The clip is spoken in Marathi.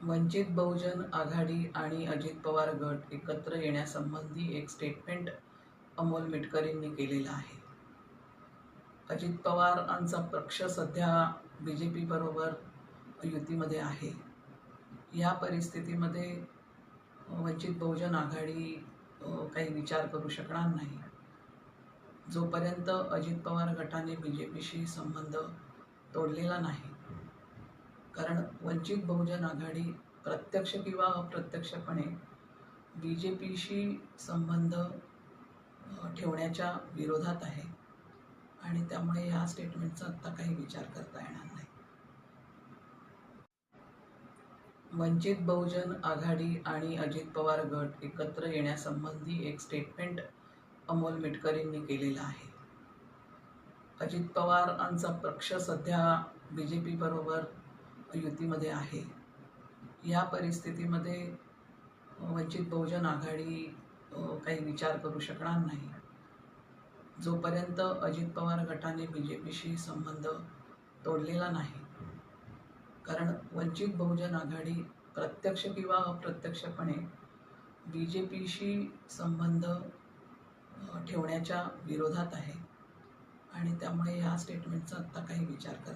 वंचित बहुजन आघाडी आणि अजित पवार गट एकत्र येण्यासंबंधी एक स्टेटमेंट अमोल मिटकरींनी केलेलं आहे. अजित पवारांचा पक्ष सध्या बी जे पीबरोबर युतीमध्ये आहे. या परिस्थितीमध्ये वंचित बहुजन आघाडी काही विचार करू शकणार नाही. जोपर्यंत अजित पवार गटाने बी जे पीशी संबंध तोडलेला नाही कारण वंचित बहुजन आघाडी प्रत्यक्ष किंवा अप्रत्यक्षपणे बी जे पीशी संबंध ठेवण्याच्या विरोधात आहे. आणि त्यामुळे ह्या स्टेटमेंटचा आत्ता काही विचार करता येणार नाही. वंचित बहुजन आघाडी आणि अजित पवार गट एकत्र येण्यासंबंधी एक स्टेटमेंट अमोल मिटकरींनी केलेलं आहे. अजित पवारांचा पक्ष सध्या बी जे पीबरोबर युतीमध्ये आहे. या परिस्थितीमध्ये वंचित बहुजन आघाडी काही विचार करू शकणार नाही. जोपर्यंत अजित पवार गटाने बी जे पीशी संबंध तोडलेला नाही कारण वंचित बहुजन आघाडी प्रत्यक्ष किंवा अप्रत्यक्षपणे बी जे पीशी संबंध ठेवण्याच्या विरोधात आहे. आणि त्यामुळे या स्टेटमेंटचा आत्ता काही विचार नाही